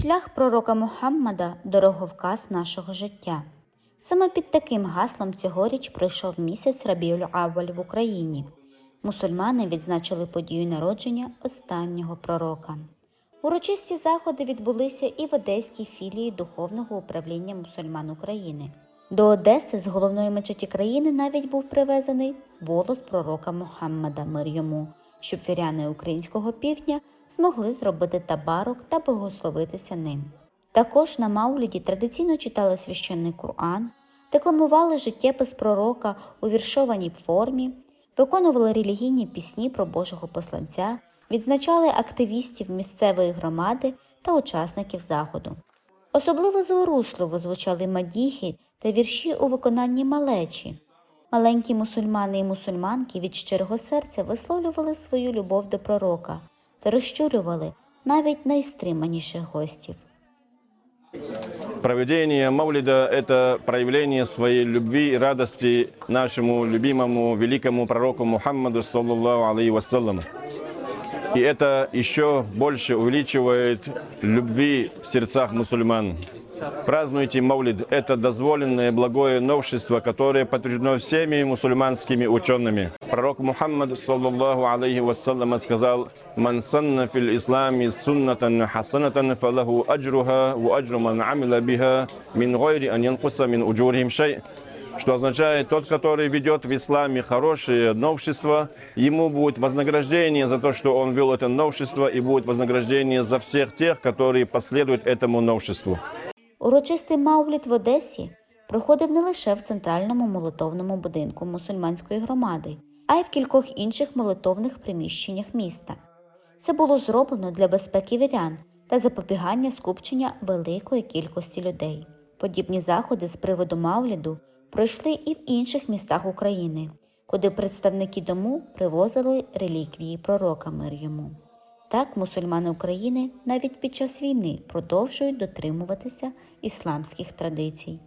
Шлях пророка Мухаммада дороговказ нашого життя. Саме під таким гаслом цьогоріч пройшов місяць Рабіуль Аваль в Україні. Мусульмани відзначили подію народження останнього пророка. Урочисті заходи відбулися і в Одеській філії Духовного управління мусульман України. До Одеси з головної мечеті країни навіть був привезений волос пророка Мухаммада мир йому, щоб віряни українського півдня змогли зробити табарок та благословитися ним. Також на Мауліді традиційно читали священний Коран, декламували життєпис пророка у віршованій формі, виконували релігійні пісні про Божого посланця, відзначали активістів місцевої громади та учасників заходу. Особливо зворушливо звучали мадіхи та вірші у виконанні малечі. Маленькі мусульмани і мусульманки від щирого серця висловлювали свою любов до пророка та розчулювали навіть найстриманіших гостів. Проведение Мавлида – это проявление своей любви и радости нашему любимому великому пророку Мухаммаду, саллаллаху алейхи вассалам. И это еще больше увеличивает любви в сердцах мусульман. Празднуйте Мавлид – это дозволенное благое новшество, которое подтверждено всеми мусульманскими учеными. Пророк Мухаммад, саллаллаху алейхи вассалам, сказал, «Ман санна фил исламе суннатан хасанатан фалаху аджруха ва аджру ман амила биха мин гайри ан янкуса мин уджурихим шай». Что означает, тот, который ведет в исламе хорошее новшество, ему будет вознаграждение за то, что он вел это новшество, и будет вознаграждение за всех тех, которые последуют этому новшеству. Урочистий Мауліт в Одесі проходив не лише в центральному молитовному будинку мусульманської громади, а й в кількох інших молитовних приміщеннях міста. Це було зроблено для безпеки вірян та запобігання скупчення великої кількості людей. Подібні заходи з приводу Мавліду пройшли і в інших містах України, куди представники дому привозили реліквії пророка мир йому. Так, мусульмани України навіть під час війни продовжують дотримуватися ісламських традицій.